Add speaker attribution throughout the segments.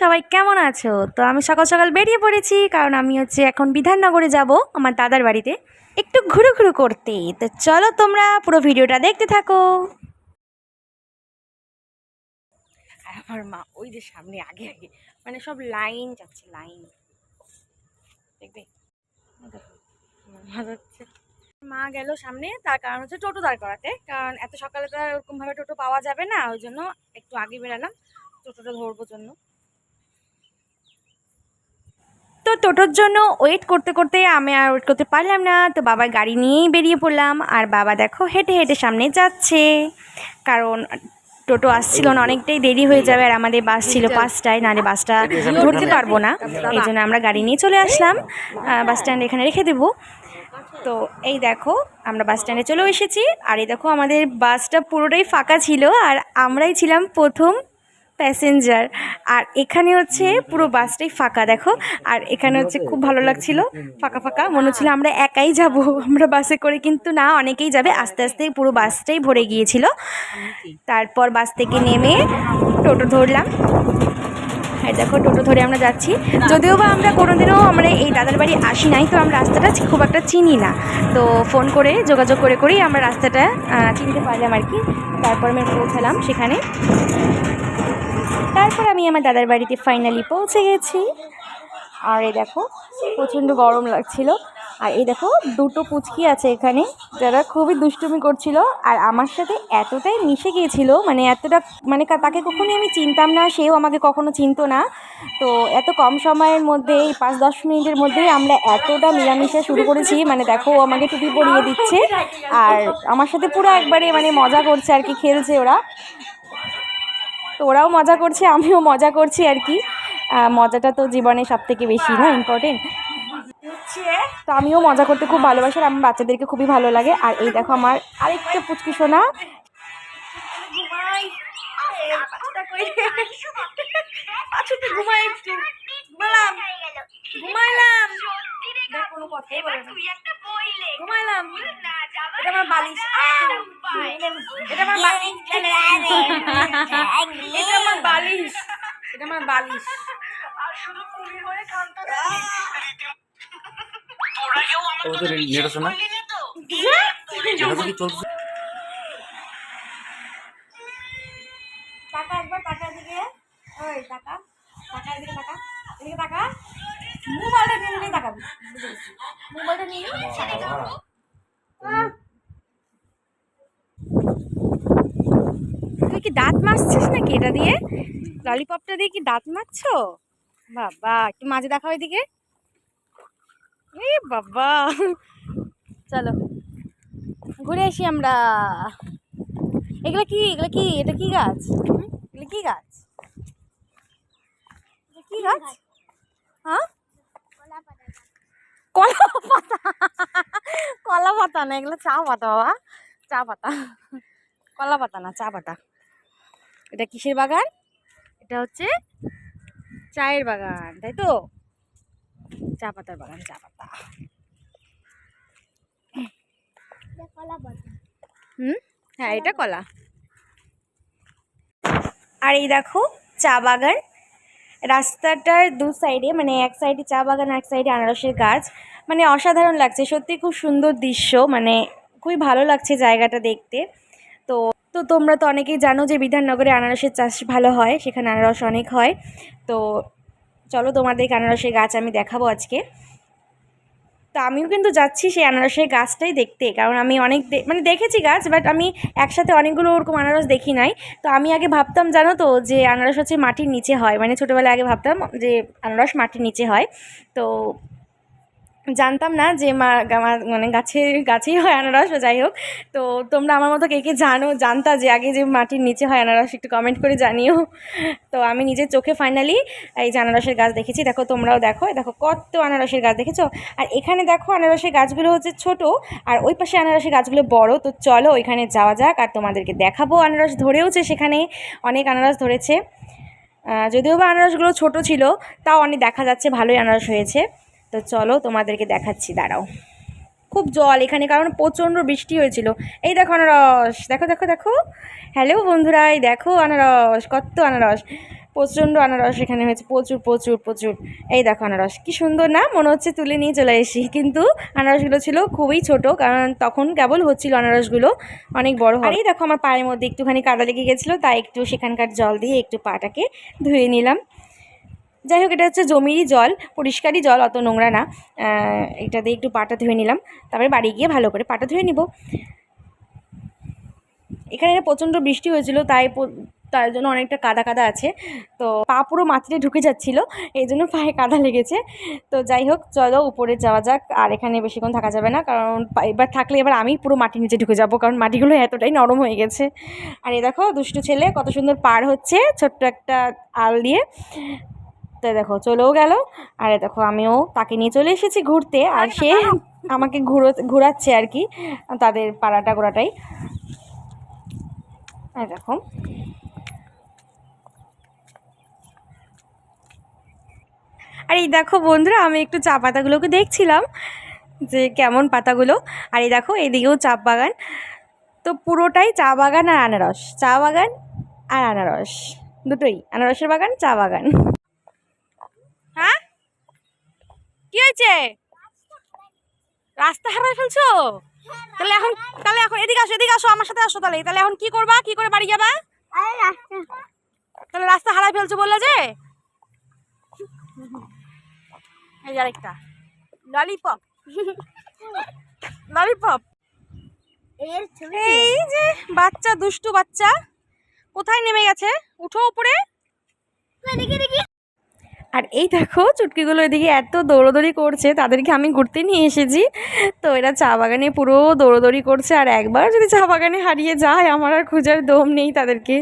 Speaker 1: সবাই কেমন আছো? তো আমি সকাল সকাল বেরিয়ে পড়েছি, কারণ আমি হচ্ছে এখন বিধাননগরে যাব আমার দাদার বাড়িতে একটু ঘুরু ঘুরু করতে। তো চলো তোমরা পুরো ভিডিওটা দেখতে থাকো। আমার মা ওই যে সামনে আগে আগে মানে সব লাইন যাচ্ছে, লাইন। দেখবে? মা মা গেল সামনে, তার কারণ হচ্ছে টোটো দাঁড় করাতে, কারণ এত সকালে তো আর ওরকমভাবে টোটো পাওয়া যাবে না, ওই জন্য একটু আগে বেরালাম, টোটোটা ধরবো জন্য। তো টোটোর জন্য ওয়েট করতে করতে আমি আর ওয়েট করতে পারলাম না। তো বাবার গাড়ি নিয়েই বেরিয়ে পড়লাম আর বাবা দেখো হেঁটে হেঁটে সামনে যাচ্ছে। কারণ টোটো আসছিল না, অনেকটাই দেরি হয়ে যাবে আর আমাদের বাস ছিল পাঁচটায় নাহলে বাসটা ধরতে পারব না। এই জন্য আমরা গাড়ি নিয়ে চলে আসলাম। বাস স্ট্যান্ড এখানে রেখে দেবো। তো এই দেখো আমরা বাস স্ট্যান্ডে চলে এসেছি। আর এই দেখো আমাদের বাসটা পুরোটাই ফাঁকা ছিল আর আমরাই ছিলাম প্রথম প্যাসেঞ্জার আর এখানে হচ্ছে পুরো বাসটাই ফাঁকা, দেখো। আর এখানে হচ্ছে খুব ভালো লাগছিল। ফাঁকা ফাঁকা। মনে হচ্ছিল আমরা একাই যাব। আমরা বাসে করে কিন্তু না, অনেকেই যাবে। আস্তে আস্তে পুরো বাসটাই ভরে গিয়েছিল। তারপর বাস থেকে নেমে টোটো ধরলাম। হ্যাঁ দেখো, টোটো ধরে আমরা যাচ্ছি। যদিও বা আমরা কোনোদিনও আমরা এই দাদার বাড়ি আসি নাই, তো আমরা রাস্তাটা খুব একটা চিনি না। তো ফোন করে, যোগাযোগ করে, করেই আমরা রাস্তাটা চিনতে পারলাম আর কি। তারপর আমি পৌঁছালাম সেখানে। তারপর আমি আমার দাদার বাড়িতে ফাইনালি পৌঁছে গেছি। আর এই দেখো, প্রচণ্ড গরম লাগছিল। আর এই দেখো, দুটো পুচকি আছে এখানে, যারা খুবই দুষ্টুমি করছিল। আর আমার সাথে এতটাই মিশে গিয়েছিল মানে এতটা মানে তাকে কখনোই আমি চিনতাম না, সেও আমাকে কখনো চিনতো না। তো এত কম সময়ের মধ্যে, এই পাঁচ দশ মিনিটের মধ্যেই আমরা এতটা মিলামিশা শুরু করেছি মানে দেখো আমাকে টুপি পরিয়ে দিচ্ছে। আর আমার সাথে পুরো একবারে মানে মজা করছে আর কি, খেলছে ওরা। তো ওরাও মজা করছে, আমিও মজা করছি আর কি। মজাটা তো জীবনে সব থেকে বেশি, না ইম্পর্টেন্ট তো আমিও মজা করতে খুব ভালোবাসি আর আমার বাচ্চাদেরকে খুবই ভালো লাগে। আর এই দেখো আমার আরেকটা পুচকি সোনা। ঘুমাই একটু। ঘুমাইলাম দেখ, কোনো কথাই বলে না। ঘুমাইলাম। এটা আমার বালিশ। এটা আমার বালিশ। এটা আমার বালিশ। এটা আমার বালিশ।
Speaker 2: না তো কি চলছে
Speaker 1: টাকা একবার টাকা দিকে ওই টাকা টাকা এদিকে টাকা এদিকে টাকা মোবাইলটা নিয়ে নিয়ে মোবাইলটা নিয়ে! তুই কি দাঁত মাজছিস নাকি এটা দিয়ে? ললিপপটা দিয়ে কি দাঁত মাজছো? বাবা একটু মাঝে দেখাও এদিকে এ বাবা। চলো ঘুরে আসি আমরা। এগুলো কি এগুলো কি এটা কি গাছ? হুম? এগুলো কি গাছ? এটা কি গাছ? হ্যাঁ? কলা পাতা কলা পাতা না এগুলো চা পাতা বাবা। চা পাতা। কলা পাতা না চা পাতা। এটা কিসের বাগান? এটা হচ্ছে চায়ের বাগান তাই তো? চা পাতার বাগান চা পাতা। হুম? হ্যাঁ এটা কলা। আর এই দেখো চা বাগান। রাস্তাটার দু সাইডে মানে এক সাইডে চা বাগান এক সাইডে আনারসের গাছ। মানে অসাধারণ লাগছে, সত্যি খুব সুন্দর দৃশ্য মানে খুবই ভালো লাগছে জায়গাটা দেখতে। তো তো তোমরা তো অনেকেই জানো যে বিধাননগরে আনারসের চাষ ভালো হয়, সেখানে আনারস অনেক হয়। তো, চলো তোমাদেরকে আনারসের গাছ আমি দেখাবো আজকে। তো আমিও কিন্তু যাচ্ছি সেই আনারসের গাছটাই দেখতে। কারণ আমি অনেক মানে দেখেছি গাছ বাট আমি একসাথে অনেকগুলো ওরকম আনারস দেখি নাই। তো আমি আগে ভাবতাম, জানো তো, যে আনারস হচ্ছে মাটির নিচে হয়। মানে ছোটোবেলায় আগে ভাবতাম যে আনারস মাটির নিচে হয়। তো জানতাম না যে মা মানে গাছে গাছেই হয় আনারস যাই হোক। তো তোমরা আমার মতো কে কে জানো, জানতা যে আগে যে মাটির নিচে হয় আনারস, একটু কমেন্ট করে জানিও। তো আমি নিজের চোখে ফাইনালি এই যে আনারসের গাছ দেখেছি। দেখো তোমরাও দেখো দেখো কত আনারসের গাছ দেখেছ? আর এখানে দেখো আনারসের গাছগুলো হচ্ছে ছোট, আর ওই পাশে আনারসের গাছগুলো বড়। তো চলো ওইখানে যাওয়া যাক, আর তোমাদেরকে দেখাবো আনারস ধরেওছে সেখানে অনেক আনারস ধরেছে। যদিও বা আনারসগুলো ছোট ছিল, তাও অনেক দেখা যাচ্ছে ভালোই আনারস হয়েছে। তো চলো তোমাদেরকে দেখাচ্ছি, দাঁড়াও। খুব জল এখানে, কারণ প্রচণ্ড বৃষ্টি হয়েছিল। এই দেখো আনারস, দেখো দেখো দেখো। হ্যালো বন্ধুরা, এই দেখো আনারস, কত আনারস। প্রচণ্ড আনারস এখানে হয়েছে, প্রচুর প্রচুর প্রচুর। এই দেখো আনারস, কি সুন্দর না? মনে হচ্ছে তুলে নিয়ে চলে এসি কিন্তু আনারসগুলো ছিল খুবই ছোট, কারণ তখন কেবল হচ্ছিল আনারসগুলো অনেক বড় আর এই দেখো আমার পায়ের মধ্যে একটুখানি কাদা লেগে গেছিল, তাই একটু সেখানকার জল দিয়ে একটু পাটাকে ধুয়ে নিলাম। যাই হোক, এটা হচ্ছে জমিরই জল, পরিষ্কারই জল, অত নোংরা না। এটা দিয়ে একটু পাটা ধুয়ে নিলাম। তারপরে বাড়ি গিয়ে ভালো করে পাটা ধুয়ে নিব। এখানে প্রচণ্ড বৃষ্টি হয়েছিল, তাই তার জন্য অনেকটা কাদা কাদা আছে। তো পা পুরো মাটিতে ঢুকে যাচ্ছিল, এই জন্য পায়ে কাদা লেগেছে। তো যাই হোক, চলো উপরে যাওয়া যাক, আর এখানে বেশিক্ষণ থাকা যাবে না, কারণ এবার থাকলে এবার আমি পুরো মাটির নিচে ঢুকে যাব, কারণ মাটিগুলো এতটাই নরম হয়ে গেছে। আর এই দেখো, দুষ্টু ছেলে কত সুন্দর পার হচ্ছে, ছোট্ট একটা আল দিয়ে। তো দেখো চলেও গেল। আর দেখো আমিও তাকে নিয়ে চলে এসেছি ঘুরতে। আর সে আমাকে ঘুরো, ঘোরাচ্ছে আর কি, তাদের পাড়াটা গোড়াটাই। আর দেখো। আর এই দেখো বন্ধুরা, আমি একটু চা পাতাগুলোকে দেখছিলাম, যে কেমন পাতাগুলো। আর এই দেখো এদিকেও চা বাগান। তো পুরোটাই চা বাগান আর আনারস। চা বাগান আর আনারস। দুটোই, আনারসের বাগান, চা বাগান হ্যাঁ কি হয়েছে? রাস্তা হারাই ফেলছো? তাহলে এখন তাহলে এখন এদিকে আসো এদিকে আসো আমার সাথে আসো তাহলে। তাহলে এখন কি করবা? কি করে বাড়ি যাবা? তাহলে রাস্তা হারাই ফেলছো বললে যে? এই আরেকটা। ললিপপ। ললিপপ। এই যে বাচ্চা দুষ্টু বাচ্চা। কোথায় নেমে গেছে? উঠো উপরে। আর এই দেখো চুটকিগুলো এদিকে এত দৌড়োদৌড়ি করছে তাদেরকে আমি ঘুরতে নিয়ে এসেছি। তো এরা চা বাগানে পুরো দৌড়োদৌড়ি করছে আর একবার যদি চা বাগানে হারিয়ে যায় আমার আর খোঁজার দম নেই তাদেরকে।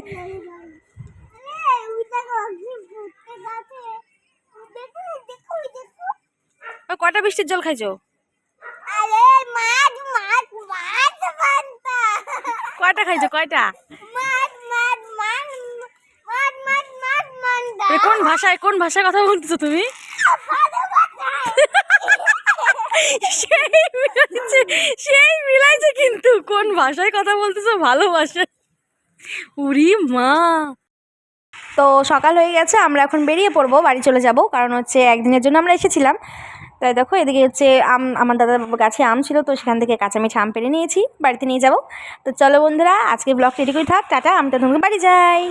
Speaker 1: কটা বৃষ্টির জল খাইছো? কয়টা খাইছো কয়টা? কোন ভাষায় কোন ভাষায় কথা বলতেছো তুমি? সেই মিলাইছে কিন্তু। কোন ভাষায় কথা বলতেছো? ভালো ভাষা উরি মা। তো সকাল হয়ে গেছে, আমরা এখন বেরিয়ে পড়ব, বাড়ি চলে যাব, কারণ হচ্ছে একদিনের জন্য আমরা এসেছিলাম। তাই দেখো, এদিকে হচ্ছে আম, আমার দাদার গাছে আম ছিল, তো সেখান থেকে কাঁচা মিঠা আম পেরে নিয়েছি, বাড়িতে নিয়ে যাব। তো চলো বন্ধুরা আজকে ব্লগটা এটুকুই থাক, টাটা, আমি তো তোমাকে বাড়ি যাই।